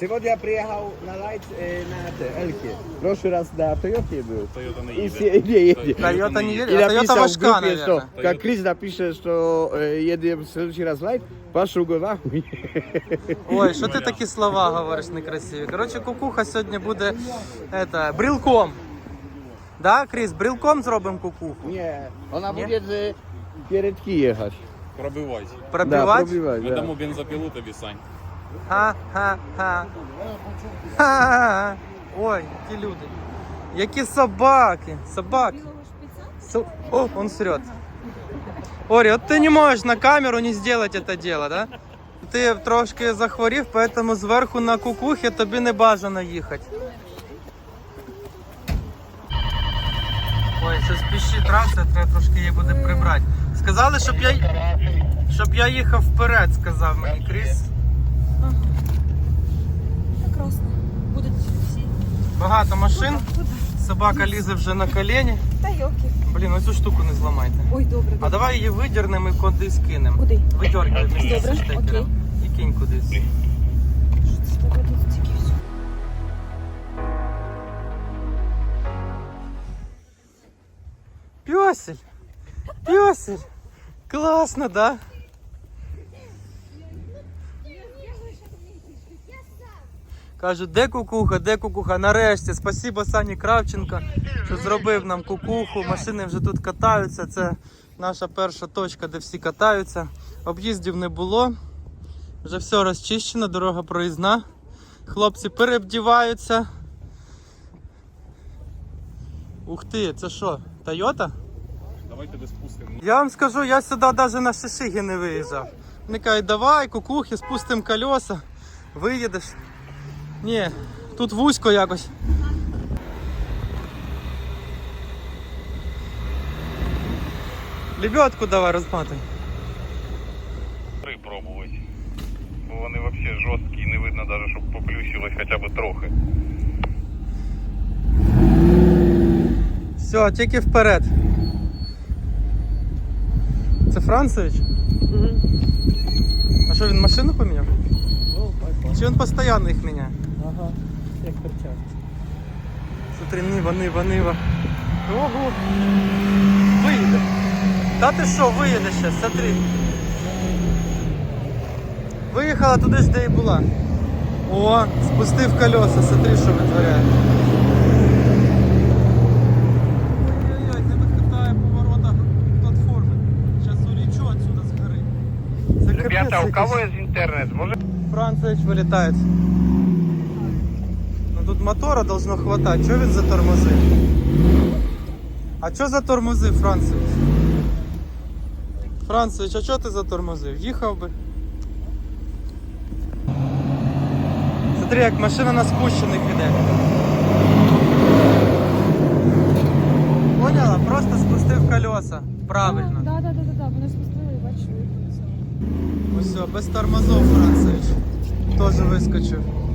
Сегодня я приехал на лайт э, на это, Эльке. В прошлый раз на Тойоте был. Toyota не И їде. все, не едет. Toyota не едет? И А Toyota написал в важка, группе, что, наверное. как Крис напишет, что э, едем в следующий раз лайт, пошел го нахуй. Ой, що ти такі слова говориш некрасиві. Коротше, кукуха сьогодні буде это, брілком. Да, Кріс, брілком зробимо кукуху. Не, она Не? будет э, передки ехать. Пробивайся. Да, Пробивати? пробивать, Ми да. дамо бензопилу тобі, Сань. Ха-ха-ха. Ха-ха-ха. Ой, які люди. Які собаки. Собаки. Со- О, он срет. Ори, от ти не можеш на камеру не зробити це дело, да? Ти трошки захворів, поэтому зверху на кукухи тобі не бажано їхати. Ой, це спіші траса, треба трошки її буде прибрати. Сказали, щоб я, щоб я їхав вперед, сказав мені Кріс. Багато машин, собака лізе вже на колені. Та йоки. Блін, оцю штуку не зламайте. Ой, добре, А давай її видірнемо і кудись кинемо. Куди? Видьоргай вместе зі штекером. І кинь кудись. Пёсель! Пёсель! Класно, да? Кажуть, де кукуха, де кукуха? Нарешті, спасибо Сані Кравченко, що зробив нам кукуху. Машини вже тут катаються. Це наша перша точка, де всі катаються. Об'їздів не було. Вже все розчищено, дорога проїзна. Хлопці перебдіваються. Ух ти, це що? Тойота? Давай тебе спустимо. Я вам скажу, я сюди навіть на шишиги не виїжджав. Вони кажуть, давай, кукухи, спустимо колеса, виїдеш. Ні, тут вузько якось. Лебедку давай розматай. Три пробувати. Бо вони взагалі жорсткі, не видно навіть, щоб поплющилось хоча б трохи. Все, тільки вперед. Це Францевич? А що він машину поміняв? Чи він постійно їх міняє? Як перчатки. Смотри, нива, нива, нива. Ого! Виїде. Та ти що, виїде ще, смотри. Виїхала туди ж, де і була. О, спустив колеса, смотри, що витворяє. Ой-ой-ой, не вихитає поворота платформи. Зараз улечу отсюда з гори. Це капець якийсь. є інтернет? Може? Францевич вылетает. Тут мотора должно хватать. Чого він затормозив? А що затормозив, Францевич? Францевич, а чого ти затормозив? Їхав би. Смотри, як машина на спущених іде. Поняла? Просто спустив колеса. Правильно. Так, так, так, так. Вони спустили і бачу. Ось все, без тормозов, Францевич. Тоже вискочив.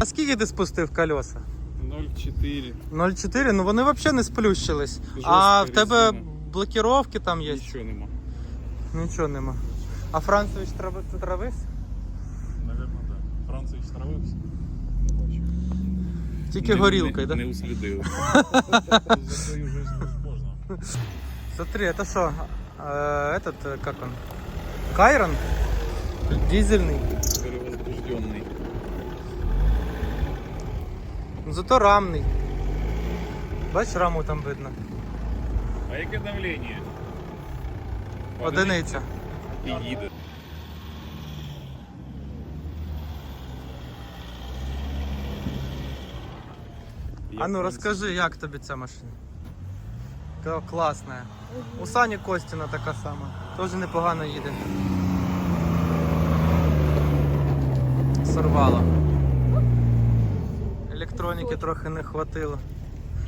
А скільки ти спустив колеса? 0,4. 0,4? Ну вони взагалі не сплющились. Жорстка а в тебе резина. блокіровки там є? Нічого нема. Нічого нема. А Францевич трави, ти травився? Наверно, так. Францевич травився. Не бачу. Тільки Не- горілкою, не, так? Не услідив. За свою жизнь можна. Смотри, это что? этот, э, как он? Кайрон? Дизельный. Перевозбужденний. Ну, Зато рамний. Бачиш, раму там видно. А яке давлення? Одиниця. І їде. А ну розкажи, як тобі ця машина? Класна. У Сані Костіна така сама. Теж непогано їде. Сорвало Електроніки трохи не хватило.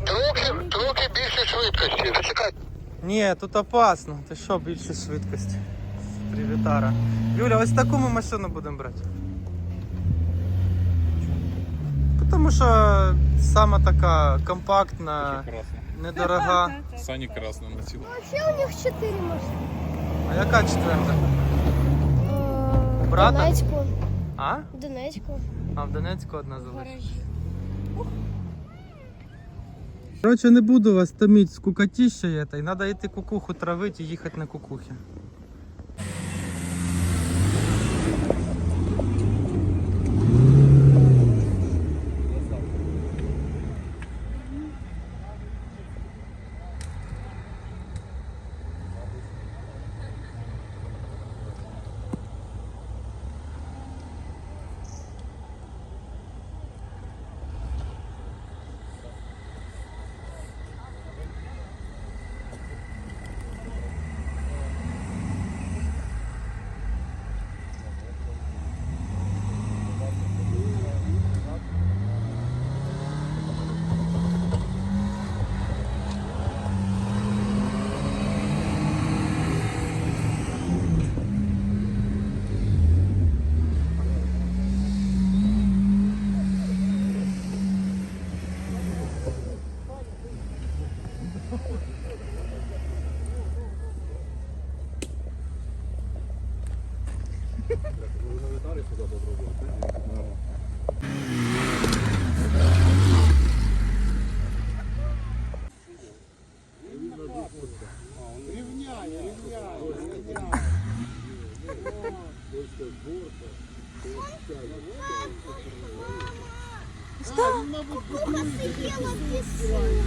Трохи, трохи більше швидкості. Зачекай. Ні, тут опасно. Ти що, більше швидкості. Привітара. Юля, ось таку ми машину будемо брати. Тому що сама така компактна, Красно. недорога. Сані красно на цілу. Вообще у них четыре машины. А яка четверта? Э, Брата? Донецку. А? Донецьку. А в Донецьку одна залишилась. Короче, не буду вас томить з кукатіщею этой. Надо йти кукуху травити і їхати на кукухи.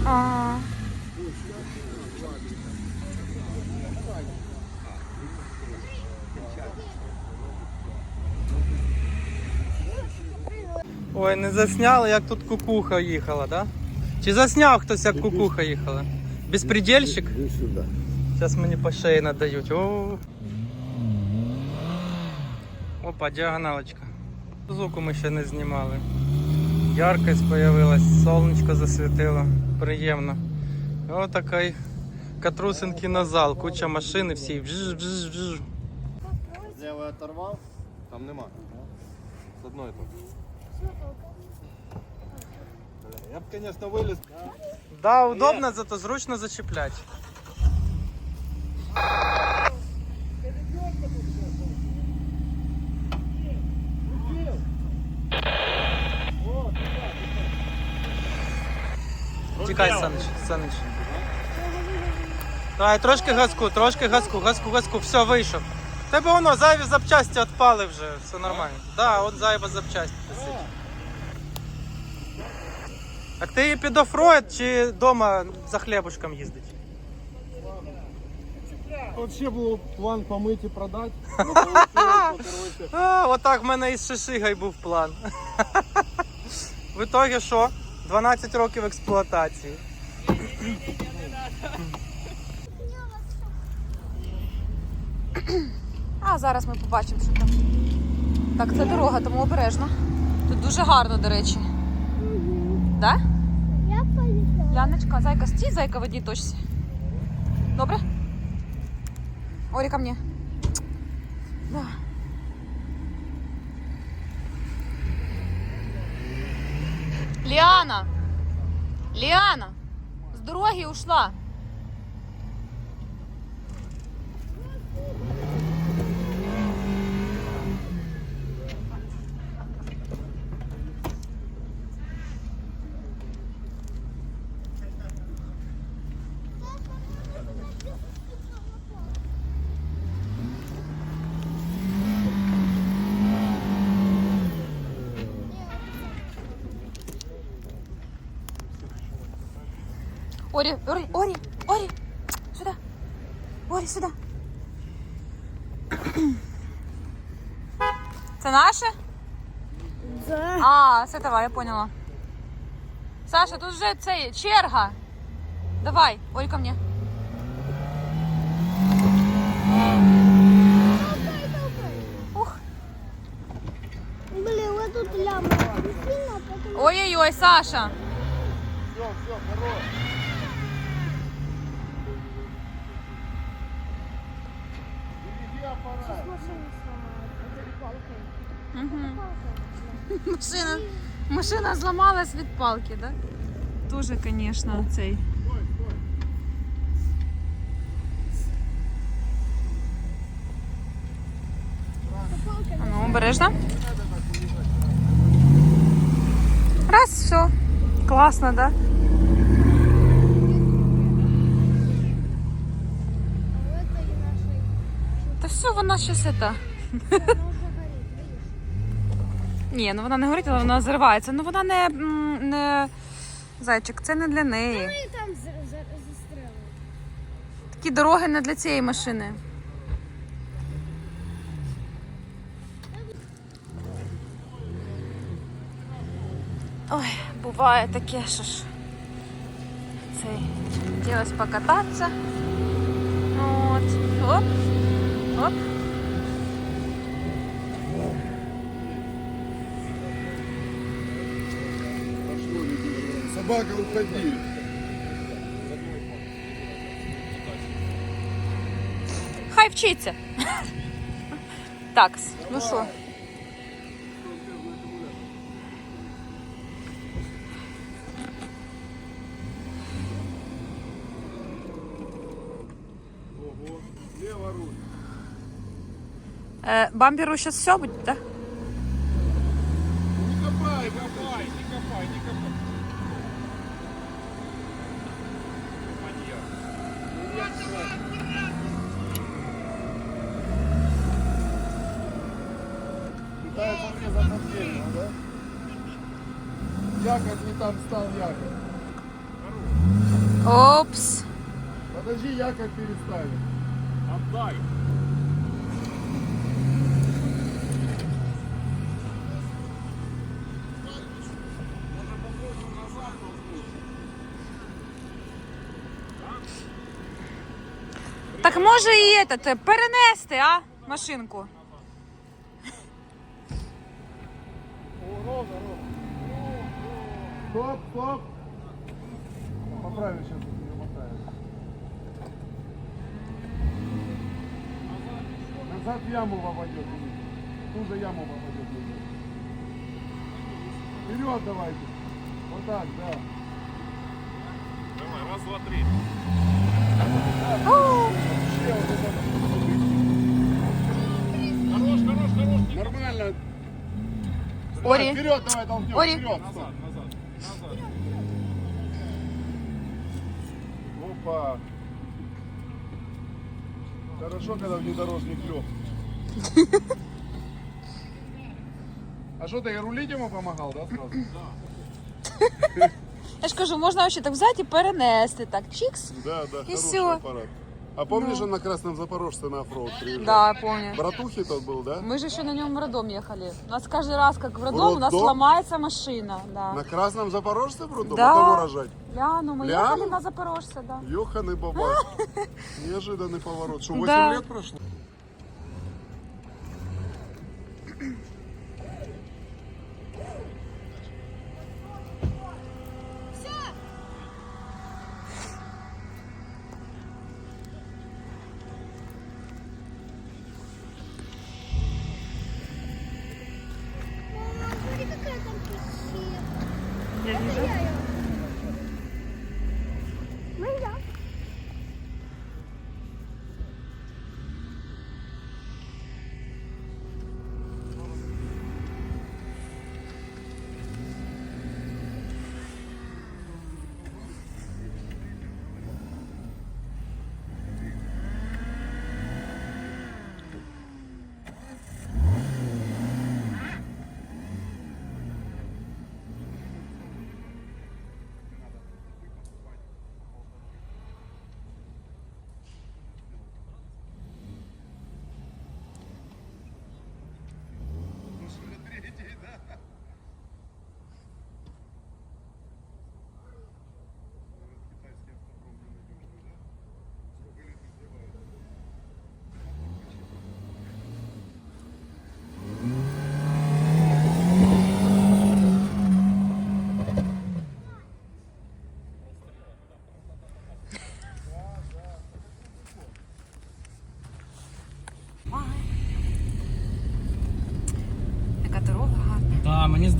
А, Ой, не засняли, як тут кукуха їхала, да? Чи засняв хтось, як кукуха їхала? Безпредельщик? Зараз мені по шиї надають. О. Опа, діагоналочка. Звуку ми ще не знімали. Яркость появилась, сонечко засвітило. Приємно. Ось такий катрусин кінозал, куча машин і всі. Бжж, бжж, бжж. Зліва оторвав, там нема. З одної тут. Я б, звісно, виліз. Да, удобно, зато зручно зачеплять. Тікай, Саныч, Саныч. Давай, трошки газку, трошки газку, газку, газку, все, вийшов. Тебе воно, зайві запчасті відпали вже, все нормально. Да, от зайва запчасті висить. Так ти її під офроїд чи вдома за хлібушком їздить? Тут ще був план помити і продати. Ну, коротше. А, отак в мене із Шишигой був план. В итоге що? 12 років експлуатації. а зараз ми побачимо, що там. Так, це дорога, тому обережно. Тут дуже гарно, до речі. Да? Я поїхала. Яночка, зайка, стій, зайка в одній точці. Добре? Орі, ко мне. Лиана! Лиана! С дороги ушла. Ори, Ори, Ори, Ори, сюда. Ори, сюда. Це наше? Да. А, з этого я поняла. Саша, тут вже це черга. Давай, Орі, ко мне. Ух. Блин, вот тут ляма. Ой-ой-ой, Саша. Все, все, хорош. Угу. Машина, машина зламалась від палки. Да? Тоже, конечно, цей. Ну, обережно. Раз, все. Класно, да? Та все, вона щось это. Ні, ну вона не горить, але вона зривається. Ну вона не, не... Зайчик, це не для неї. И там за- застряла. Такі дороги не для цієї машини. Ой, буває таке, що ж. Цей. Хотілось покататися. От. Оп. Оп. Собака, уходи. Хай вчиться. Так, ну руль. Е, бамперу зараз все буде, так? Якорь переставим. Отдай. Так може і этот, перенести, а? Машинку. Стоп, стоп. Поправим Назад в яму попадет. Ту же яму попадет. Вперед давайте. Вот так, да. Давай, раз, два, три. Хорош, хорош, хорош. Нормально. Ори. Вперед давай толкнем. Ори. Вперед. Стоп. Опа. Хорошо, когда внедорожник лег. А что, ты и рулить ему помогал, да, сразу? Я ж кажу, можна ще так взяти і перенести. Так, чікс. Да, да, хороший всё. аппарат. А помнишь, он на Красном Запорожце на оффроуд приезжал? Да, помню. Братухи тот был, да? Мы же еще на нем в роддом ехали. У нас каждый раз, как в роддом, у нас роддом? ломается машина. Да. На Красном Запорожце брудом? Да. А кого рожать? Ляну, мы Ляну? ехали на Запорожце, да. Ёханый бабай. Неожиданный поворот. Что, 8 Да. лет прошло?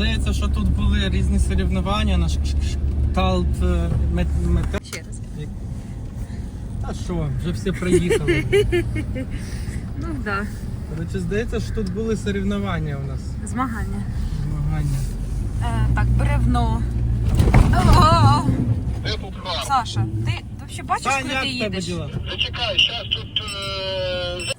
Здається, що тут були різні соревнування на кшталт е, мет- мете. Ще раз. Та що, вже всі приїхали. Ну так. Да. Коротше, здається, що тут були соревнування у нас. Змагання. Змагання. Е, так, бревно. О, Саша, ти взагалі бачиш, куди ти їдеш? Зачекай, зараз тут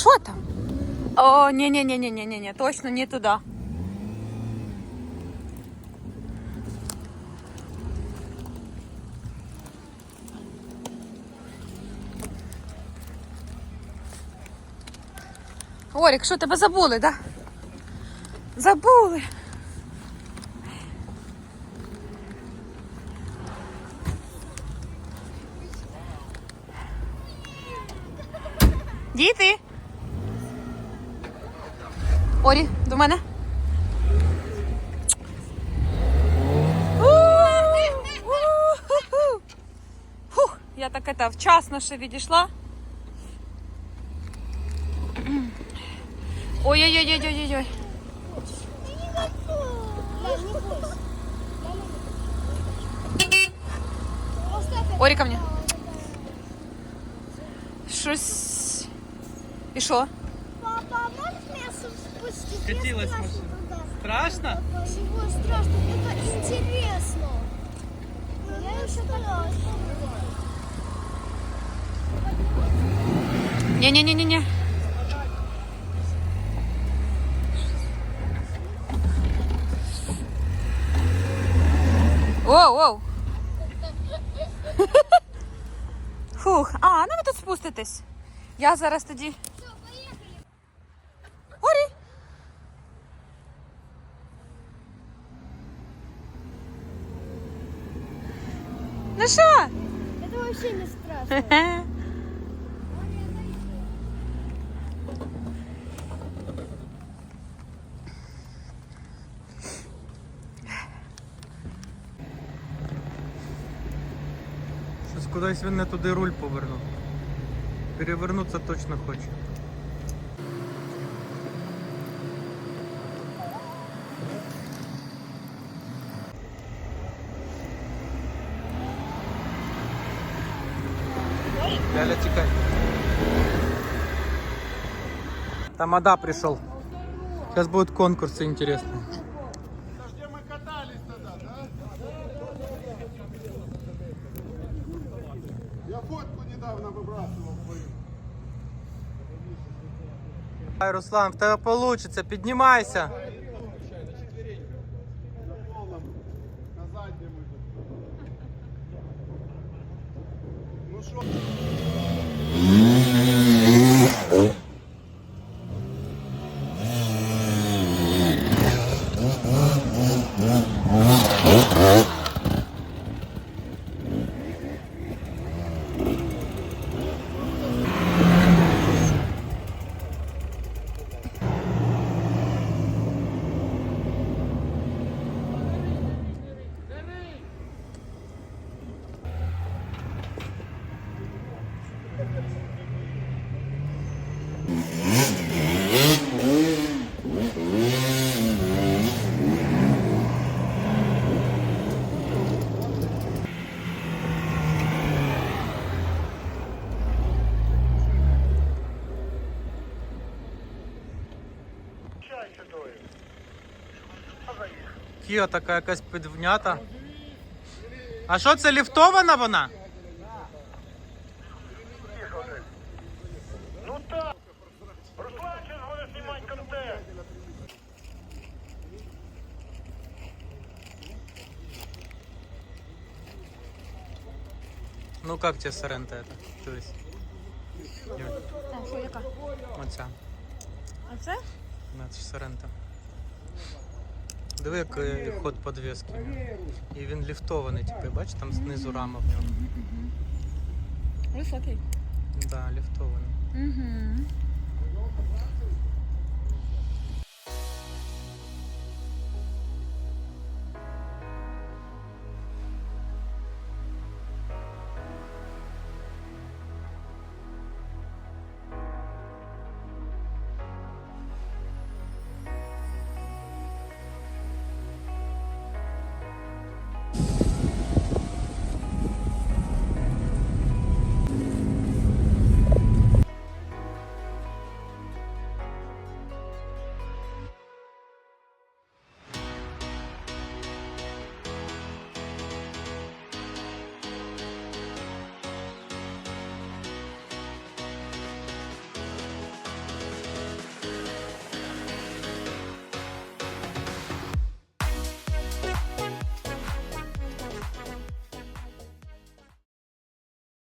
Що там? О, не-не-не-не-не-не, точно не туда. Орік, що тебе забули, да? Забули. мене. Фух, я так это вчасно ще відійшла. Ой-ой-ой-ой-ой-ой. Мам, не бойся. Орі ко мне. Щось. І що? Катилась страшно машина. туда. Страшно? Чего страшно? Это интересно. Я еще боюсь. Не-не-не-не-не. Воу, воу. Фух, а, ну ви тут спуститесь. Я зараз тоді. Ну? Это вообще не страшно. Щось кудись він не туди руль повернув. Перевернутися точно хоче. Ляля, тікай. Тамада пришел. Сейчас будут конкурсы интересные. где мы катались тогда, да? Я фотку недавно выбрасывал свою. Ай, Руслан, в тебе получится, піднімайся. На полном, на заднем. это. Ну что? Кія така якась підвнята. А що це ліфтована вона? Руслан сейчас будет снимать контент. Ну як тебе Сорента это? Дивись. А, що, яка? Оця. А це? Ну, це ж Сорента. Диви, який ход подвески. І він ліфтований, типу, бачиш, там знизу рама в ньому. Високий. Да, ліфтований. Угу.